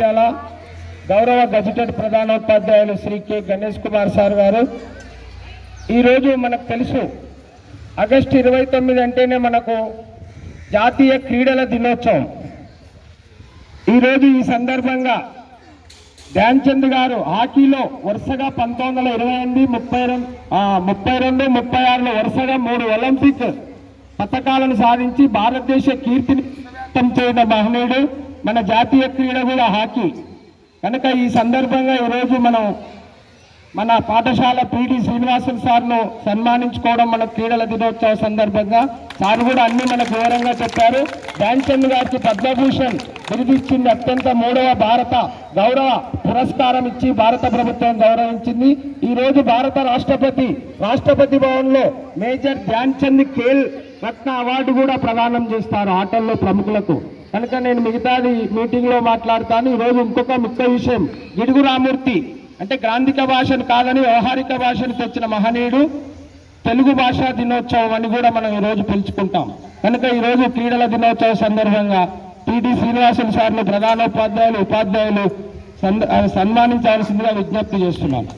జగిత్యాల గౌరవ గజిటెడ్ ప్రధానోపాధ్యాయులు Shri K. Ganesh Kumar sir గారు ఈరోజు మనకు తెలుసు ఆగస్టు ఇరవై తొమ్మిది అంటేనే మనకు జాతీయ క్రీడల దినోత్సవం. ఈరోజు ఈ సందర్భంగా ధ్యాన్ చంద్ గారు హాకీలో వరుసగా పంతొమ్మిది వందల ఇరవై ఎనిమిది ముప్పై రెండు ముప్పై రెండు ముప్పై ఆరులో వరుసగా మూడు ఒలింపిక్ పథకాలను సాధించి భారతదేశ కీర్తిని చేయడం మహనీయుడు మన జాతీయ క్రీడ కూడా హాకీ. కనుక ఈ సందర్భంగా ఈరోజు మనం మన పాఠశాల పిడి శ్రీనివాసులు సార్ను సన్మానించుకోవడం మన క్రీడల దినోత్సవ సందర్భంగా. సార్ కూడా అన్ని మనకు వివరంగా చెప్పారు. ధ్యాన్చంద్ గారికి పద్మభూషణ్ బిరుదిచ్చింది అత్యంత మూడవ భారత గౌరవ పురస్కారం ఇచ్చి భారత ప్రభుత్వం గౌరవించింది. ఈరోజు భారత రాష్ట్రపతి రాష్ట్రపతి భవన్లో మేజర్ ధ్యాన్చంద్ ఖేల్ రత్న అవార్డు కూడా ప్రదానం చేస్తారు ఆటల్లో ప్రముఖులకు. కనుక నేను మిగతాది మీటింగ్లో మాట్లాడతాను. ఈ రోజు ఇంకొక ముఖ్య విషయం. గిడుగు రామూర్తి అంటే గ్రాంధిక భాషను కాదని వ్యవహారిక భాషను తెచ్చిన మహనీయుడు తెలుగు భాషా దినోత్సవం అని కూడా మనం ఈరోజు రోజు పిలుచుకుంటాం. కనుక ఈరోజు క్రీడల దినోత్సవ సందర్భంగా టిడి శ్రీనివాసులు సార్లు ప్రధానోపాధ్యాయులు ఉపాధ్యాయులు సన్మానించాల్సిందిగా విజ్ఞప్తి చేస్తున్నాను.